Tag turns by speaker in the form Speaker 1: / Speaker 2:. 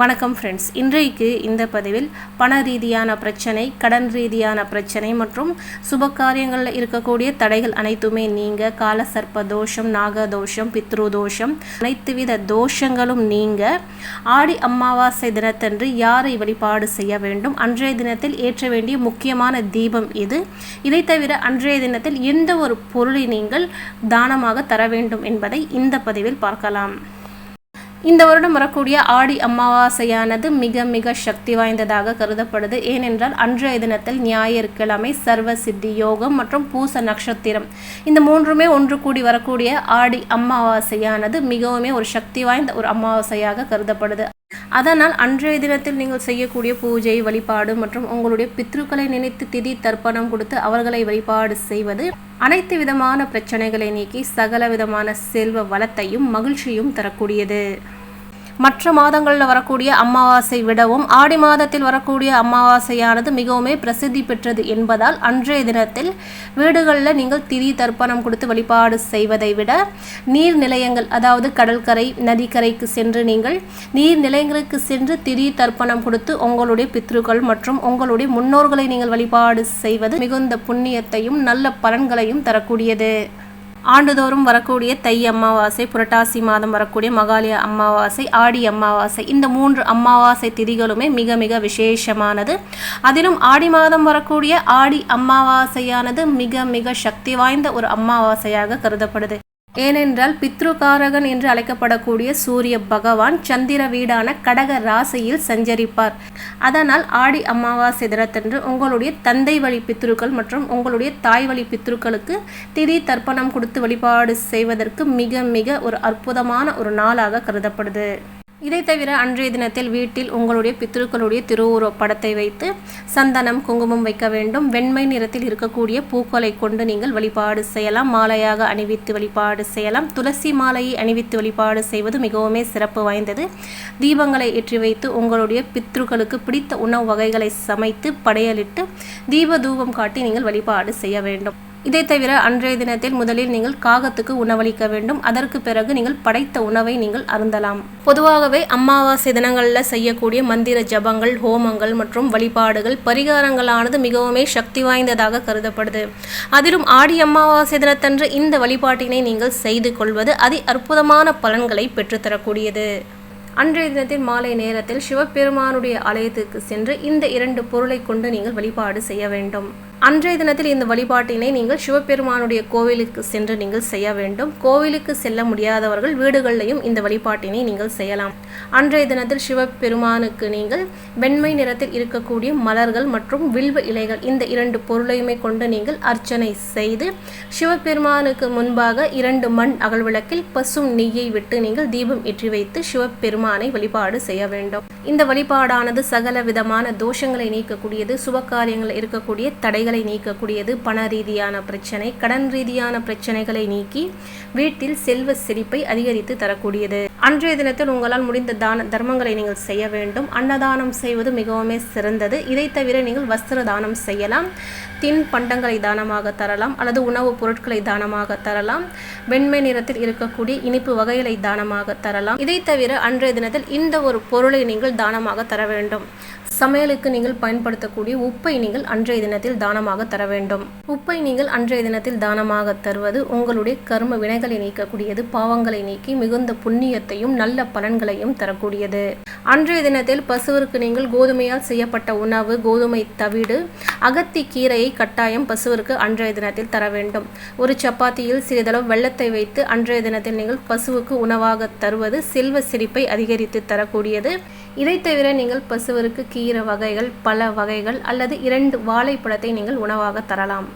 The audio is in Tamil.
Speaker 1: வணக்கம் ஃப்ரெண்ட்ஸ் இன்றைக்கு இந்த பதிவில் பண ரீதியான பிரச்சனை கடன் ரீதியான பிரச்சனை மற்றும் சுப காரியங்களில் இருக்கக்கூடிய தடைகள் அனைத்துமே நீங்க கால சர்ப்ப தோஷம் நாக தோஷம் பித்ரு தோஷம் அனைத்து வித தோஷங்களும் நீங்க ஆடி அமாவாசை தினத்தன்று யாரை வழிபாடு செய்ய வேண்டும் அன்றைய தினத்தில் ஏற்ற வேண்டிய முக்கியமான தீபம் இது இதை தவிர அன்றைய தினத்தில் எந்த ஒரு பொருளை நீங்கள் தானமாக தர வேண்டும் என்பதை இந்த பதிவில் பார்க்கலாம். இந்த வருடம் வரக்கூடிய ஆடி அமாவாசையானது மிக மிக சக்தி வாய்ந்ததாக கருதப்படுது. ஏனென்றால் அன்றைய தினத்தில் ஞாயிற்றுக்கிழமை சர்வ சித்தி யோகம் மற்றும் பூச நட்சத்திரம். இந்த மூன்றுமே ஒன்று கூடி வரக்கூடிய ஆடி அமாவாசையானது மிகவுமே ஒரு சக்தி வாய்ந்த ஒரு அமாவாசையாக கருதப்படுது. அதனால் அன்றைய தினத்தில் நீங்கள் செய்யக்கூடிய பூஜை வழிபாடு மற்றும் உங்களுடைய பித்ருக்களை நினைத்து திதி தர்ப்பணம் கொடுத்து அவர்களை வழிபாடு செய்வது அனைத்து விதமான பிரச்சனைகளை நீக்கி சகல விதமான செல்வ வளத்தையும் மகிழ்ச்சியும் தரக்கூடியது. மற்ற மாதங்களில் வரக்கூடிய அமாவாசை விடவும் ஆடி மாதத்தில் வரக்கூடிய அமாவாசையானது மிகவும் பிரசித்தி பெற்றது என்பதால் அன்றைய தினத்தில் வீடுகளில் நீங்கள் திரி தர்ப்பணம் கொடுத்து வழிபாடு செய்வதை விட நீர் நிலையங்கள் அதாவது கடற்கரை நதிக்கரைக்கு சென்று நீங்கள் நீர் நிலையங்களுக்கு சென்று திரி தர்ப்பணம் கொடுத்து உங்களுடைய பித்ருக்கள் மற்றும் உங்களுடைய முன்னோர்களை நீங்கள் வழிபாடு செய்வது மிகுந்த புண்ணியத்தையும் நல்ல பலன்களையும் தரக்கூடியது. ஆண்டுதோறும் வரக்கூடிய தை அமாவாசை புரட்டாசி மாதம் வரக்கூடிய மகாலய அமாவாசை ஆடி அமாவாசை இந்த மூன்று அமாவாசை திதிகளுமே மிக மிக விசேஷமானது. அதிலும் ஆடி மாதம் வரக்கூடிய ஆடி அமாவாசையானது மிக மிக சக்தி வாய்ந்த ஒரு அமாவாசையாக கருதப்படுது. ஏனென்றால் பித்ருகாரகன் என்று அழைக்கப்படக்கூடிய சூரிய பகவான் சந்திர வீடான கடக ராசியில் சஞ்சரிப்பார். அதனால் ஆடி அமாவாசை தினத்தன்று உங்களுடைய தந்தை வழி பித்ருக்கள் மற்றும் உங்களுடைய தாய் வழி பித்ருக்களுக்கு திதி தர்ப்பணம் கொடுத்து வழிபாடு செய்வதற்கு மிக மிக ஒரு அற்புதமான ஒரு நாளாக கருதப்படுது. இதை தவிர அன்றைய தினத்தில் வீட்டில் உங்களுடைய பித்ருக்களுடைய திருவுருவ படத்தை வைத்து சந்தனம் குங்குமம் வைக்க வேண்டும். வெண்மை நிறத்தில் இருக்கக்கூடிய பூக்களை கொண்டு நீங்கள் வழிபாடு செய்யலாம். மாலையாக அணிவித்து வழிபாடு செய்யலாம். துளசி மாலையை அணிவித்து வழிபாடு செய்வது மிகவும் சிறப்பு வாய்ந்தது. தீபங்களை ஏற்றி வைத்து உங்களுடைய பித்ருக்களுக்கு பிடித்த உணவு வகைகளை சமைத்து படையலிட்டு தீப தூபம் காட்டி நீங்கள் வழிபாடு செய்ய வேண்டும். இதை தவிர அன்றைய தினத்தில் முதலில் நீங்கள் காகத்துக்கு உணவளிக்க வேண்டும். அதற்கு பிறகு நீங்கள் படைத்த உணவை நீங்கள் அருந்தலாம். பொதுவாகவே அமாவாசை தினங்களில் செய்யக்கூடிய மந்திர ஜபங்கள் ஹோமங்கள் மற்றும் வழிபாடுகள் பரிகாரங்களானது மிகவுமே சக்தி வாய்ந்ததாக கருதப்படுது. அதிலும் ஆடி அமாவாசை தினத்தன்று இந்த வழிபாட்டினை நீங்கள் செய்து கொள்வது அதி அற்புதமான பலன்களை பெற்றுத்தரக்கூடியது. அன்றைய தினத்தில் மாலை நேரத்தில் சிவபெருமானுடைய ஆலயத்துக்கு சென்று இந்த இரண்டு பொருளை கொண்டு நீங்கள் வழிபாடு செய்ய வேண்டும். அன்றைய தினத்தில் இந்த வழிபாட்டினை நீங்கள் சிவபெருமானுடைய கோவிலுக்கு சென்று நீங்கள் செய்ய வேண்டும். கோவிலுக்கு செல்ல முடியாதவர்கள் வீடுகளிலையும் இந்த வழிபாட்டினை நீங்கள் செய்யலாம். அன்றைய தினத்தில் சிவபெருமானுக்கு நீங்கள் வெண்மை நிறத்தில் இருக்கக்கூடிய மலர்கள் மற்றும் வில்வ இலைகள் இந்த இரண்டு பொருளையுமே கொண்டு நீங்கள் அர்ச்சனை செய்து சிவபெருமானுக்கு முன்பாக இரண்டு மண் அகழ்விளக்கில் பசும் நெய்யை விட்டு நீங்கள் தீபம் ஏற்றி வைத்து சிவபெருமானை வழிபாடு செய்ய வேண்டும். இந்த வழிபாடானது சகல விதமான தோஷங்களை நீக்கக்கூடியது சுப காரியங்கள் இருக்கக்கூடிய தடைகள் பிரச்சனைகளை நீக்கக்கூடியது பண ரீதியான பிரச்சனை கடன் ரீதியான பிரச்சனைகளை நீக்கி வீட்டில் செல்வ செழிப்பை அதிகரித்து தரக்கூடியது. அன்றைய தினத்தில் உங்களால் முடிந்த தான தர்மங்களை நீங்கள் செய்ய வேண்டும். அன்னதானம் செய்வது மிகவும் சிறந்தது. இதை தவிர நீங்கள் வஸ்திர தானம் செய்யலாம். தின் பண்டங்களை தானமாக தரலாம். அல்லது உணவுப் பொருட்களை தானமாக தரலாம். வெண்மை நிறத்தில் இருக்கக்கூடிய இனிப்பு வகைகளை தானமாக தரலாம். இதை தவிர அன்றைய தினத்தில் இந்த ஒரு பொருளை நீங்கள் தானமாக தர வேண்டும். சமையலுக்கு நீங்கள் பயன்படுத்தக்கூடிய உப்பை நீங்கள் அன்றைய தினத்தில் தானம் தானமாக தர வேண்டும். உப்பை நீங்கள் அன்றைய தினத்தில் தானமாக தருவது உங்களுடைய கர்ம வினைகளை நீக்கக்கூடியது பாவங்களை நீக்கி மிகுந்த புண்ணியத்தையும் நல்ல பலன்களையும் தரக்கூடியது. அன்றைய தினத்தில் பசுவிற்கு நீங்கள் கோதுமையால் செய்யப்பட்ட உணவு கோதுமை தவிடு அகத்தி கீரையை கட்டாயம் பசுவிற்கு அன்றைய தினத்தில் தர வேண்டும். ஒரு சப்பாத்தியில் சிறிதளவு வெள்ளத்தை வைத்து அன்றைய தினத்தில் நீங்கள் பசுவுக்கு உணவாக தருவது செல்வ சிரிப்பை அதிகரித்து தரக்கூடியது. இதை தவிர நீங்கள் பசுவருக்கு கீரை வகைகள் பல வகைகள் அல்லது இரண்டு வாழைப்பழத்தை நீங்கள் உணவாக தரலாம்.